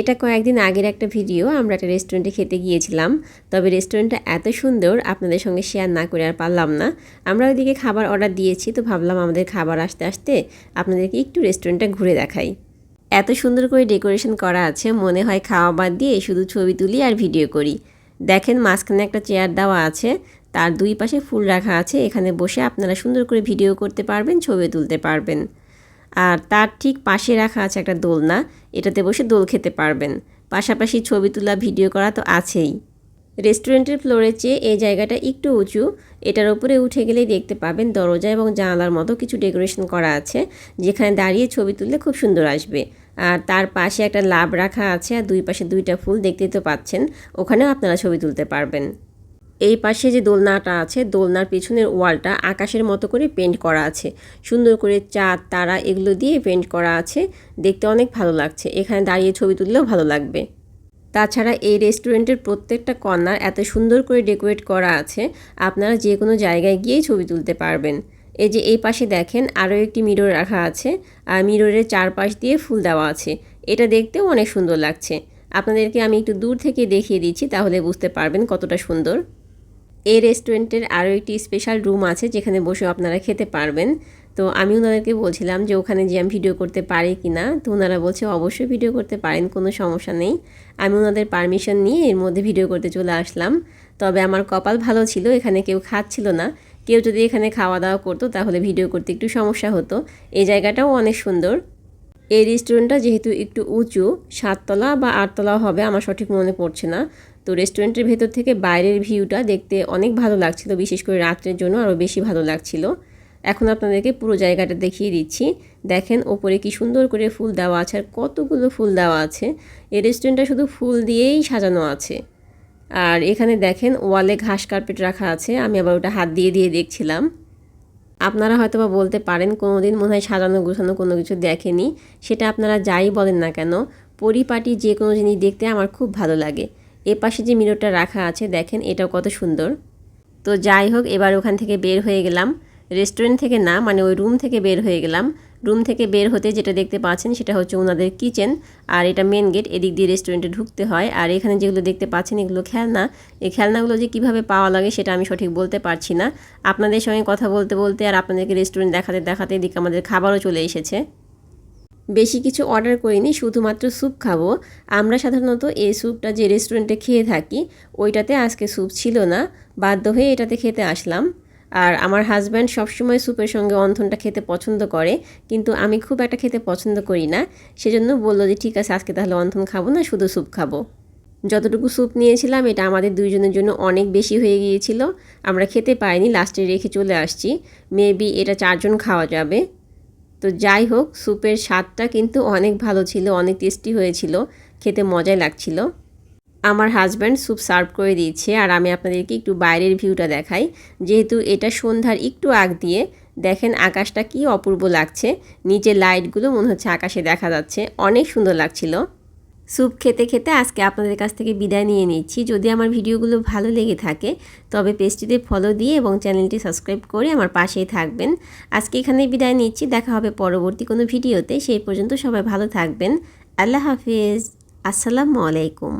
এটা কয়েকদিন আগের একটা ভিডিও, আমরা একটা রেস্টুরেন্টে খেতে গিয়েছিলাম। তবে রেস্টুরেন্টটা এত সুন্দর, আপনাদের সঙ্গে শেয়ার না করে আর পারলাম না। আমরা ওইদিকে খাবার অর্ডার দিয়েছি, তো ভাবলাম আমাদের খাবার আসতে আসতে আপনাদেরকে একটু রেস্টুরেন্টটা ঘুরে দেখাই। এত সুন্দর করে ডেকোরেশন করা আছে, মনে হয় খাওয়া বাদ দিয়ে শুধু ছবি তুলি আর ভিডিও করি। দেখেন মাঝখানে একটা চেয়ার দেওয়া আছে, তার দুই পাশে ফুল রাখা আছে, এখানে বসে আপনারা সুন্দর করে ভিডিও করতে পারবেন, ছবি তুলতে পারবেন। আর তার ঠিক পাশে রাখা আছে একটা দোলনা। এটাতে বসে দোল খেতে পারবেন। পাশাপাশি ছবি তোলা, ভিডিও করা তো আছেই। রেস্টুরেন্টের ফ্লোরের চেয়ে এই জায়গাটা একটু উঁচু। এটার উপরে উঠে গেলেই দেখতে পাবেন দরজা এবং জানালার মতো কিছু ডেকোরেশন করা আছে, যেখানে দাঁড়িয়ে ছবি তুললে খুব সুন্দর আসবে। আর তার পাশে একটা লাভ রাখা আছে আর দুই পাশে দুইটা ফুল দেখতেই তো পাচ্ছেন। ওখানেও আপনারা ছবি তুলতে পারবেন। এই পাশে যে দোলনাটা আছে, দোলনার পিছনের ওয়ালটা আকাশের মতো করে পেন্ট করা আছে। সুন্দর করে চাঁদ, তারা এগুলো দিয়ে পেন্ট করা আছে। দেখতে অনেক ভালো লাগছে। এখানে দাঁড়িয়ে ছবি তুললেও ভালো লাগবে। তাছাড়া এই রেস্টুরেন্টের প্রত্যেকটা কর্নার এত সুন্দর করে ডেকোরেট করা আছে, আপনারা যে কোনো জায়গায় গিয়েই ছবি তুলতে পারবেন। এই যে এই পাশে দেখেন, আরও একটি মিরর রাখা আছে। আর মিররের চারপাশ দিয়ে ফুল দেওয়া আছে। এটা দেখতেও অনেক সুন্দর লাগছে। আপনাদেরকে আমি একটু দূর থেকে দেখিয়ে দিচ্ছি, তাহলে বুঝতে পারবেন কতটা সুন্দর। এই রেস্টুরেন্টের আরও একটি স্পেশাল রুম আছে যেখানে বসে আপনারা খেতে পারবেন। তো আমি ওনাদেরকে বলছিলাম যে ওখানে যে আমি ভিডিও করতে পারি কি না তো ওনারা বলছে অবশ্যই ভিডিও করতে পারেন, কোনো সমস্যা নেই। আমি ওনাদের পারমিশন নিয়ে এর মধ্যে ভিডিও করতে চলে আসলাম। তবে আমার কপাল ভালো ছিল, এখানে কেউ খাচ্ছিল না। কেউ যদি এখানে খাওয়া দাওয়া করতো, তাহলে ভিডিও করতে একটু সমস্যা হতো। এই জায়গাটাও অনেক সুন্দর। এই রেস্টুরেন্টটা যেহেতু একটু উঁচু, সাততলা বা আটতলা হবে, আমার সঠিক মনে পড়ছে না। তো রেস্টুরেন্টের ভেতর থেকে বাইরের ভিউটা দেখতে অনেক ভালো লাগছিল, বিশেষ করে রাত্রের জন্য আরও বেশি ভালো লাগছিল। এখন আপনাদেরকে পুরো জায়গাটা দেখিয়ে দিচ্ছি। দেখেন, ওপরে কি সুন্দর করে ফুল দেওয়া আছে, আর কতগুলো ফুল দেওয়া আছে। এই রেস্টুরেন্টটা শুধু ফুল দিয়েই সাজানো আছে। আর এখানে দেখেন, ওয়ালে ঘাস কার্পেট রাখা আছে, আমি আবার ওটা হাত দিয়ে দিয়ে দেখছিলাম। আপনারা হয়তো বা বলতে পারেন কোনো দিন মনে হয় সাজানো গোছানো কোনো কিছু দেখেনি। সেটা আপনারা যাই বলেন না কেন, পরিপাটি যে কোনো জিনিস দেখতে আমার খুব ভালো লাগে। এ পাশে যে মিররটা রাখা আছে, দেখেন এটাও কত সুন্দর। তো যাই হোক, এবার ওখান থেকে বের হয়ে গেলাম। রেস্টুরেন্ট থেকে না মানে ওই রুম থেকে বের হয়ে গেলাম। রুম থেকে বের হতে যেটা দেখতে পাচ্ছেন সেটা হচ্ছে ওনাদের কিচেন। আর এটা মেন গেট, এদিক দিয়ে রেস্টুরেন্টে ঢুকতে হয়। আর এখানে যেগুলো দেখতে পাচ্ছেন, এগুলো খেলনা। এই খেলনাগুলো যে কীভাবে পাওয়া লাগে সেটা আমি সঠিক বলতে পারছি না। আপনাদের সঙ্গে কথা বলতে বলতে আর আপনাদেরকে রেস্টুরেন্ট দেখাতে দেখাতে এদিকে আমাদের খাবারও চলে এসেছে। বেশি কিছু অর্ডার করিনি, শুধুমাত্র স্যুপ খাব। আমরা সাধারণত এই স্যুপটা যে রেস্টুরেন্টে খেয়ে থাকি, ওইটাতে আজকে স্যুপ ছিল না। বাধ্য হয়ে এটাতে খেতে আসলাম। আর আমার হাজব্যান্ড সবসময় স্যুপের সঙ্গে অন্থনটা খেতে পছন্দ করে, কিন্তু আমি খুব একটা খেতে পছন্দ করি না। সেজন্য বলল যে, ঠিক আছে, আজকে তাহলে অন্থন খাব না, শুধু স্যুপ খাব। যতটুকু স্যুপ নিয়েছিলাম, এটা আমাদের দুইজনের জন্য অনেক বেশি হয়ে গিয়েছিল। আমরা খেতে পাইনি লাস্টে রেখে চলে আসছি। মেবি এটা চারজন খাওয়া যাবে। তো যাই হোক স্যুপের স্বাদটা কিন্তু অনেক ভালো ছিল, অনেক টেস্টি হয়েছিল, খেতে মজাই লাগছিল। আমার হাজব্যান্ড স্যুপ সার্ভ করে দিয়েছে আর আমি আপনাদেরকে একটু বাইরের ভিউটা দেখাই। যেহেতু এটা সন্ধ্যার একটু আগ দিয়ে, দেখেন আকাশটা কি অপূর্ব লাগছে। নিচে লাইটগুলো মনে হচ্ছে আকাশে দেখা যাচ্ছে। অনেক সুন্দর লাগছিল। স্যুপ খেতে খেতে আজকে আপনাদের কাছ থেকে বিদায় নিয়ে নিচ্ছি। যদি আমার ভিডিওগুলো ভালো লেগে থাকে, তবে পেজটিতে ফলো দিয়ে এবং চ্যানেলটি সাবস্ক্রাইব করে আমার পাশেই থাকবেন। আজকে এখানেই বিদায় নিচ্ছি। দেখা হবে পরবর্তী কোনো ভিডিওতে। সেই পর্যন্ত সবাই ভালো থাকবেন। আল্লাহ হাফিজ। আসসালামু আলাইকুম।